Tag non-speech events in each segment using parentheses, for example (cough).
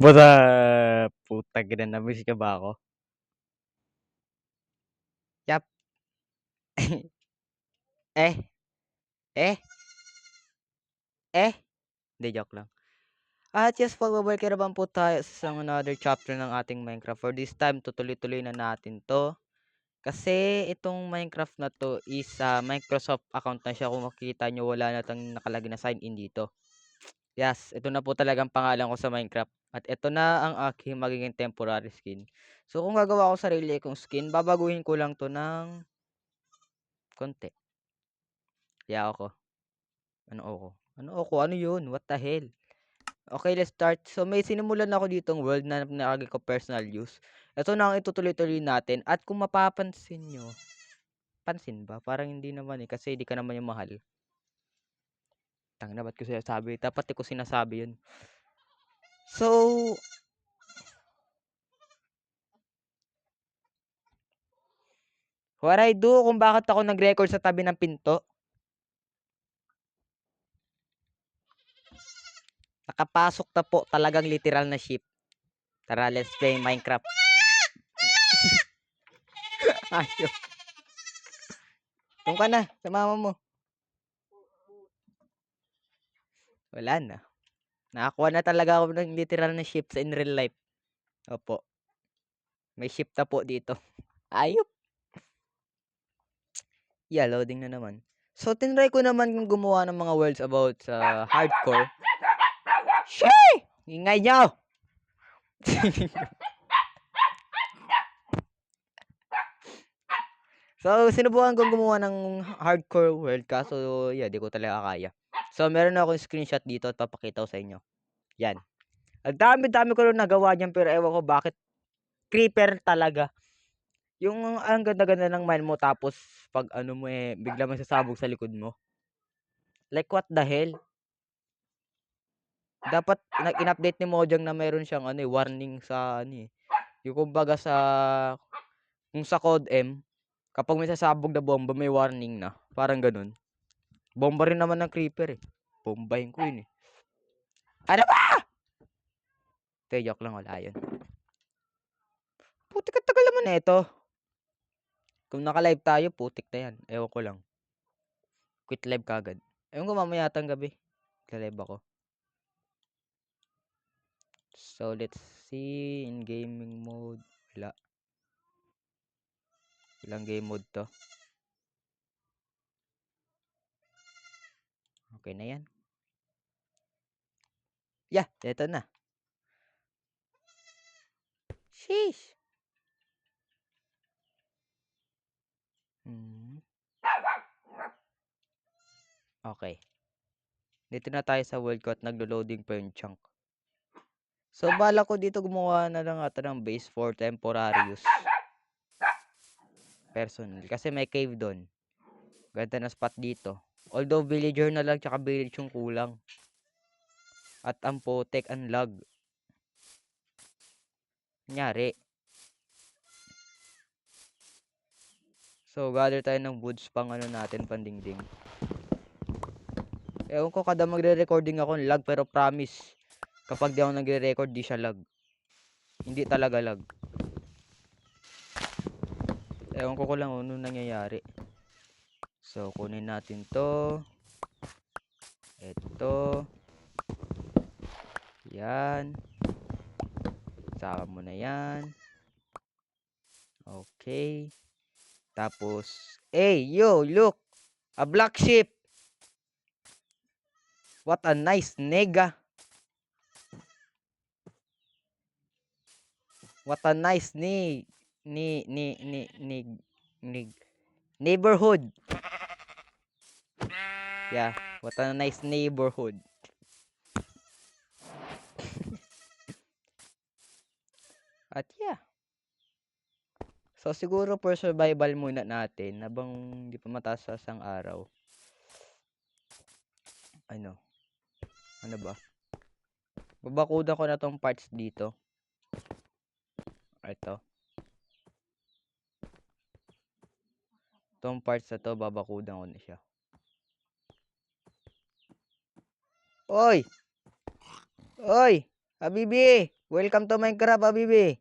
What up? Putang ina, na-miss ka ba ako? Yap. (laughs) Eh. Eh. Eh. Hindi, joke lang. At yes na naman po tayo sa another chapter ng ating Minecraft. For this time, tutuloy-tuloy na natin to. Kasi itong Minecraft na to is uh, Microsoft account na siya. Kung makikita nyo, wala na itong nakalagay na sign in dito. Yes, ito na po talagang pangalan ko sa Minecraft. At ito na ang aking magiging temporary skin. So kung gagawa ko sarili kong skin, babaguhin ko lang to ng konti. Yeah, ako. Ano ako? Ano ako? Ano yun? What the hell? Okay, let's start. So may sinimulan ako ditong world na nakagay ko personal use. Ito na ang itutuloy-tuloy natin. At kung mapapansin nyo, pansin ba? Parang hindi naman eh. Kasi hindi ka naman yung mahal. Tang na, ba't ko sinasabi? Dapat ko sinasabi yun. So, what I do kung bakit ako nag-record sa tabi ng pinto? Nakapasok na po talagang literal na ship. Tara, let's play Minecraft. (laughs) Ayun. Doon ka na, sa mama mo. Wala na. Nakakuha na talaga ako ng literal na ships in real life. Opo. May ship na po dito. (laughs) Ayop. Yeah, loading na naman. So, tinry ko naman yung gumawa ng mga worlds about sa hardcore. Shee! Ingay nyo! (laughs) so, sinubukan kong gumawa ng hardcore world kaso, yeah, di ko talaga kaya. So, meron akong screenshot dito at papakita ko sa inyo. Yan. Ang dami-dami ko rin nagawa dyan pero ewan ko bakit creeper talaga. Yung ang ganda-ganda ng mine mo tapos pag ano mo eh bigla may sasabog sa likod mo. Like what the hell? Dapat in-update ni Mojang na meron siyang ano eh, warning sa ano eh. Yung kumbaga sa kung sa code M kapag may sasabog na bomba may warning na. Parang ganun. Bomba rin naman ng creeper eh. Bombahin ko yun eh. Ano ba? Te, joke lang wala yun. Putik at tagal naman na ito. Kung naka-live tayo, putik na yan. Ewan ko lang. Quit live kagad. Ewan ko mamaya tang gabi. Nagla-live ako. So, let's see. In gaming mode. Wala. Ilang game mode to? Okay na yan. Yeah, eto na. Sheesh. Hmm. Okay. Dito na tayo sa world at naglo-loading pa yung chunk. So, bala ko dito gumawa na lang ata ng base for temporary. Personal. Kasi may cave doon. Ganda na spot dito. Although villager na lang tsaka village yung kulang. At ang potek, ang lag. Nyari. So, gather tayo ng woods pang ano natin, pandingding. Ewan ko kada magre-recording ako lag pero promise kapag di ako nagre-record di siya lag. Hindi talaga lag. Ewan ko ko lang ano nangyayari. So, kunin natin to. Ito. Yan. Sama mo na yan. Okay. Tapos, hey, yo, look. A black sheep. What a nice nega. What a nice ni ni ni ni ni, ni neighborhood. Yeah, what a nice neighborhood. At yeah. So siguro for survival muna natin habang hindi pa mataas sa isang araw. Ano? Ano ba? Babakudan ko na tong parts dito. Ito. Tong parts na to, babakudan ko na siya. Oy! Oy! Habibi! Welcome to Minecraft, Habibi.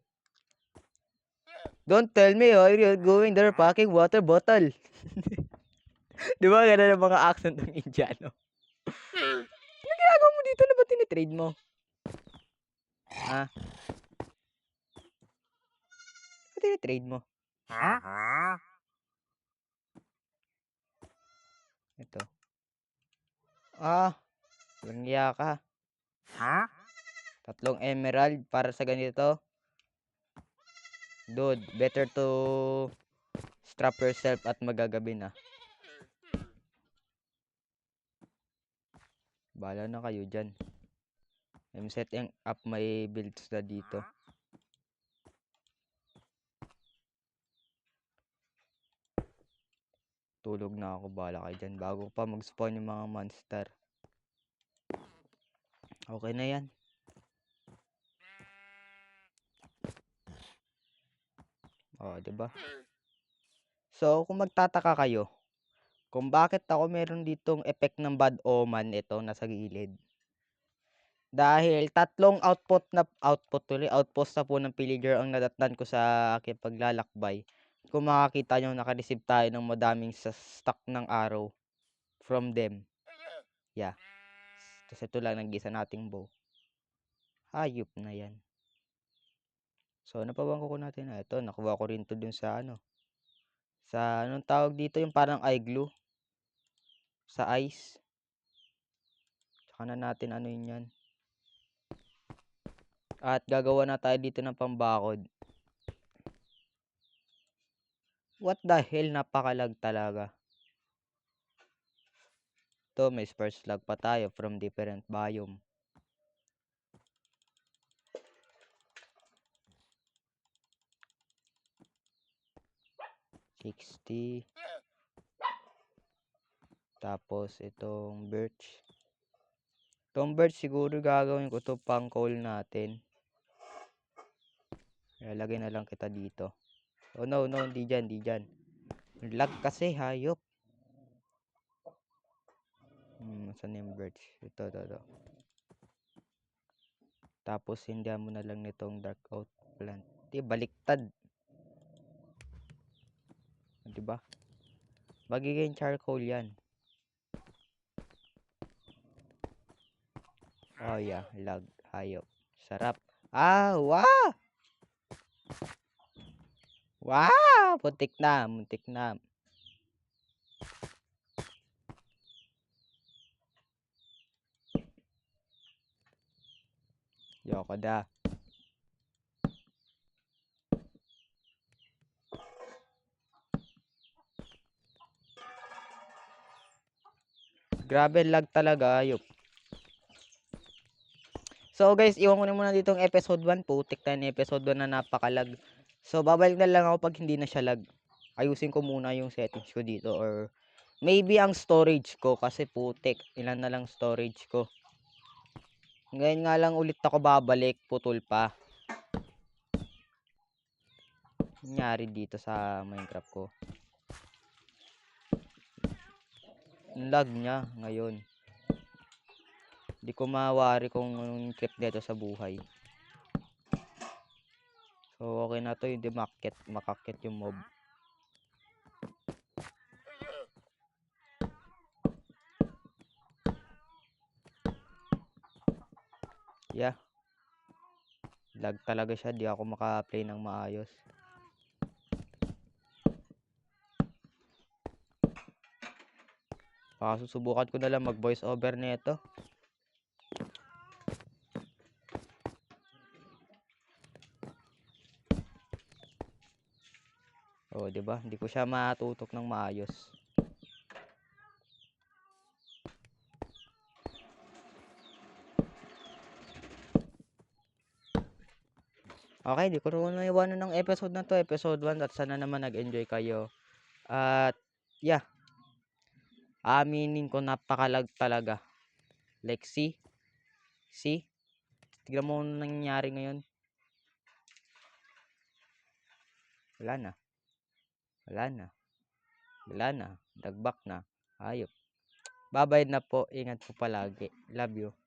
Don't tell me oh, you're going there packing water bottle. (laughs) Di ba ganun ang mga accent ng Indiano? Ano ginagawa mo dito na ba tinitrade mo? Ha? Ano tinitrade mo? Ito. Ah, langya ka. Tatlong emerald para sa ganito. Dude, better to strap yourself at magagabi na. Bala na kayo dyan. I'm setting up my builds na dito. Tulog na ako, bala kayo dyan. Bago pa mag-spawn yung mga monster. Okay na yan. Oh, 'di ba? So, kung magtataka kayo, kung bakit ako meron ditong effect ng bad omen ito nasa gilid. Dahil tatlong output na output tuloy, outpost na po ng pillager ang nadatnan ko sa aking paglalakbay. Kung makakita nyo, naka-receive tayo ng madaming sa stock ng arrow from them. Yeah. Tapos ito lang nag-isa nating bow. Hayop na yan. So, pa bang kukuha natin? Ah, ito, nakuha ko rin to dun sa ano. Sa, anong tawag dito? Yung parang eye glue. Sa ice. Tsaka na natin ano yun yan. At gagawa na tayo dito ng pambakod. What the hell? Napakalag talaga. Ito, may spare slug pa tayo from different biome. Sixty. Tapos, itong birch. Itong birch, siguro gagawin ko to pang coal natin. Lalagay na lang kita dito. Oh no, no, hindi dyan, hindi dyan. Lag kasi, hayop. Hmm, saan yung birch? Ito, ito, ito. Tapos, hindi mo na lang nitong dark out plant. Di, baliktad. Di ba? Magiging charcoal yan. Oh yeah, lag, hayop. Sarap. Ah, wow! Wow! Muntik na, muntik na. Yoko da. Grabe lag talaga, ayop. So guys, iwan ko na muna dito ang episode 1. Putik tayo ng episode 1 na napakalag. So babalik na lang ako pag hindi na siya lag. Ayusin ko muna yung settings ko dito or maybe ang storage ko kasi putik. Ilan na lang storage ko. Ngayon nga lang ulit ako babalik, putol pa. Nangyari dito sa Minecraft ko. Lag niya ngayon. Hindi ko mawari kung anong dito sa buhay. So, okay na to. Hindi makakit, makakit yung mob. Yeah. Lag talaga siya. Di ako maka-play ng maayos. Baka susubukan ko na lang mag voice over nito. Oh, 'di ba? Hindi ko siya matutok ng maayos. Okay, di ko na iwanan ng episode na to, episode 1 at sana naman nag-enjoy kayo. At yeah. Aminin ko napakalag talaga. Like see? See? Tignan mo ano nangyayari ngayon. Wala na. Wala na. Wala na. Dagbak na. Ayop. Babay na po. Ingat po palagi. Love you.